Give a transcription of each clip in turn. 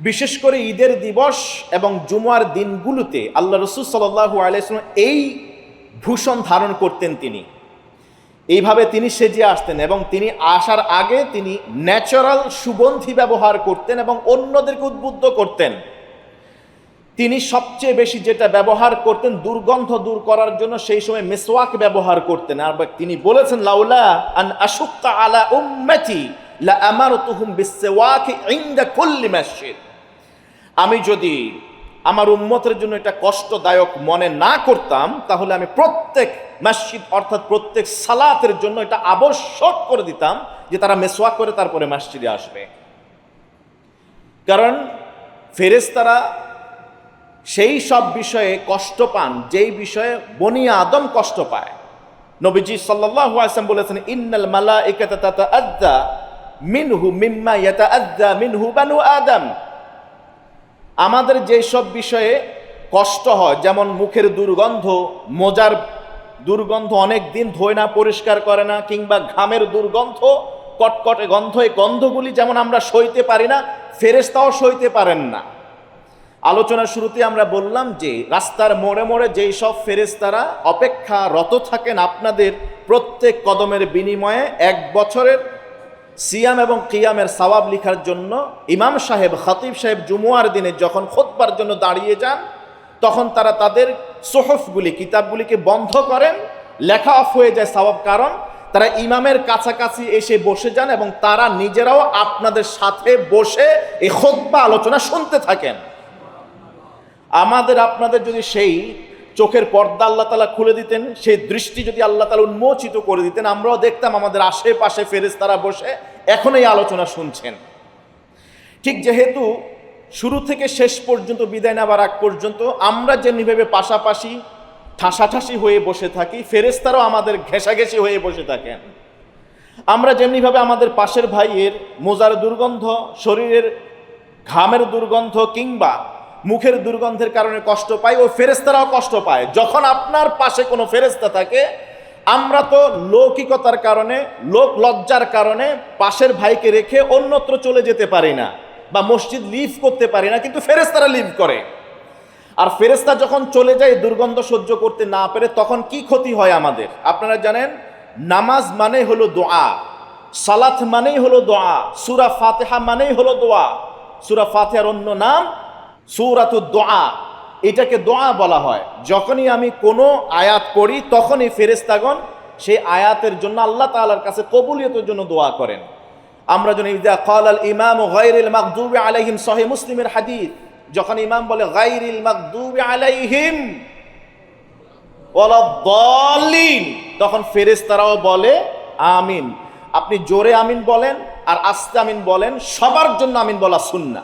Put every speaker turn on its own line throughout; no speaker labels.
বিশেষ করে ঈদের দিবস এবং জুমার দিনগুলোতে আল্লাহ রসুল সাল্লাহু আলাইসলাম এই ভূষণ ধারণ করতেন তিনি। এইভাবে তিনি সেজে আসতেন এবং তিনি আসার আগে তিনি ন্যাচারাল সুগন্ধি ব্যবহার করতেন এবং অন্যদেরকে উদ্বুদ্ধ করতেন। তিনি সবচেয়ে বেশি যেটা ব্যবহার করতেন, দুর্গন্ধ দূর করার জন্য সেই সময় মেসওয়াক ব্যবহার করতেন। আর তিনি বলেছেন, লাউলা আন আশুক্কা আলা উম্মতি লা আমারতুহুম বিসওয়াকি ইনদা কুল্লি মসজিদ। আমি যদি আমার উম্মতের জন্য এটা কষ্টদায়ক মনে না করতাম, তাহলে আমি প্রত্যেক মসজিদ অর্থাৎ প্রত্যেক সালাতের জন্য এটা আবশ্যক করে দিতাম যে তারা মেসোয়া করে তারপরে মসজিদে আসবে। কারণ ফেরেশতারা সেই সব বিষয়ে কষ্ট পান, যেই বিষয়ে বনি আদম কষ্ট পায়। নবীজি সাল্লাল্লাহু আলাইহি ওয়াসাল্লাম বলেছেন, ইন্নাল মালাইকাতা তাতাআদ্দা মিনহু মিম্মা ইয়াতাআদ্দা মিনহু বানু আদম। আমাদের যেই সব বিষয়ে কষ্ট হয়, যেমন মুখের দুর্গন্ধ, মোজার দুর্গন্ধ অনেক দিন ধোয় না, পরিষ্কার করে না, কিংবা ঘামের দুর্গন্ধ, কটকটে গন্ধ, এই গন্ধগুলি যেমন আমরা সইতে পারি না ফেরেস্তাও সইতে পারেন না। আলোচনার শুরুতে আমরা বললাম যে, রাস্তার মোড়ে মোড়ে যেই সব ফেরেস্তারা অপেক্ষারত থাকেন, আপনাদের প্রত্যেক কদমের বিনিময়ে এক বছরের সিয়াম এবং কিয়ামের সওয়াব লিখার জন্য ইমাম সাহেব, খতিব সাহেব জুমুয়ার দিনে যখন খোদবার জন্য দাঁড়িয়ে যান, তখন তারা তাদের সোহফগুলি, কিতাবগুলিকে বন্ধ করেন, লেখা অফ হয়ে যায় সওয়াব, কারণ তারা ইমামের কাছাকাছি এসে বসে যান এবং তারা নিজেরাও আপনাদের সাথে বসে এই খোদবা আলোচনা শুনতে থাকেন। আমাদের আপনাদের যদি সেই চোখের পর্দা আল্লাহ তালা খুলে দিতেন, সেই দৃষ্টি যদি আল্লাহ তালা উন্মোচিত করে দিতেন, আমরাও দেখতাম আমাদের আশেপাশে ফেরেস তারা বসে এখন এই আলোচনা শুনছেন। ঠিক যেহেতু শুরু থেকে শেষ পর্যন্ত, বিদায় নেবার আগ পর্যন্ত, আমরা যেমনিভাবে পাশাপাশি ঠাসাঠাসি হয়ে বসে থাকি ফেরেস্তারাও আমাদের ঘেঁষাঘেঁষি হয়ে বসে থাকেন। আমরা যেমনিভাবে আমাদের পাশের ভাইয়ের মোজার দুর্গন্ধ, শরীরের ঘামের দুর্গন্ধ কিংবা মুখের দুর্গন্ধের কারণে কষ্ট পাই ও ফেরেস্তারাও কষ্ট পায়। যখন আপনার পাশে কোনো ফেরেস্তা থাকে, আমরা তো লৌকিকতার কারণে, লোক লজ্জার কারণে পাশের ভাইকে রেখে অন্যত্র চলে যেতে পারি না বা মসজিদ লিভ করতে পারি না, কিন্তু ফেরেস্তারা লিভ করে। আর ফেরেস্তা যখন চলে যায় দুর্গন্ধ সহ্য করতে না পেরে, তখন কি ক্ষতি হয় আমাদের? আপনারা জানেন, নামাজ মানে হলো দোয়া, সালাত মানেই হলো দোয়া, সুরা ফাতেহা মানেই হলো দোয়া। সুরা ফাতেহার অন্য নাম সুরাত দোয়া। এটাকে দোয়া বলা হয়। যখনই আমি কোনো আয়াত পড়ি, তখনই ফেরেস্তাগণ সেই আয়াতের জন্য আল্লাহ তাআলার কাছে কবুলিয়তের জন্য দোয়া করেন। আমরা যেন ইদা কাল আল ইমাম গায়রিল মাগদুবি আলাইহিম সহি মুসলিমের হাদিস, যখন ইমাম বলে, গায়রিল মাগদুবি আলাইহিম ওয়ালাদ্দাল্লিন তখন ফেরেশতারাও বলে, আমিন। আপনি জোরে আমিন বলেন আর আস্তে আমিন বলেন, সবার জন্য আমিন বলা সুন্না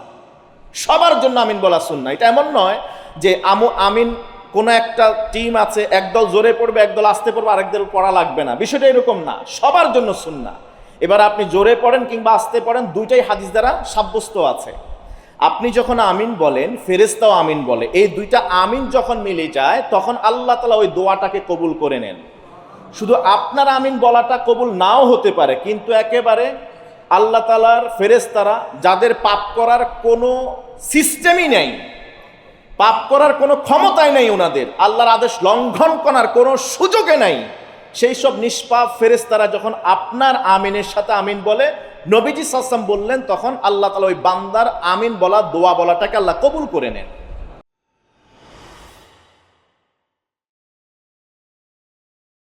সবার জন্য আমিন বলা সুন্না এটা এমন নয় যে আমু আমিন কোনো একটা টিম আছে, একদল জোরে পড়বে, একদল আসতে পড়বে আরেকদল পড়া লাগবে না। বিষয়টা এরকম না, সবার জন্য সুন্না এবার আপনি জোরে পড়েন কিংবা আস্তে পড়েন, দুইটাই হাদিস দ্বারা সাব্যস্ত আছে। আপনি যখন আমিন বলেন ফেরেস্তাও আমিন বলে। এই দুইটা আমিন যখন মিলে যায়, তখন আল্লাহ তালা ওই দোয়াটাকে কবুল করে নেন। শুধু আপনার আমিন বলাটা কবুল নাও হতে পারে, কিন্তু একেবারে আল্লাহ তালার ফেরেস্তারা যাদের পাপ করার কোনো সিস্টেমই নেই, পাপ করার কোনো ক্ষমতাই নেই ওনাদের, আল্লাহর আদেশ লঙ্ঘন করার কোনো সুযোগে নাই, সেই সব নিষ্পাপ ফেরেস্তারা যখন আপনার আমিনের সাথে আমিন বলে, নবীজি সাসাম বললেন, তখন আল্লাহ তালা ওই বান্দার আমিন বলা, দোয়া বলাটাকে আল্লাহ কবুল করে নেন।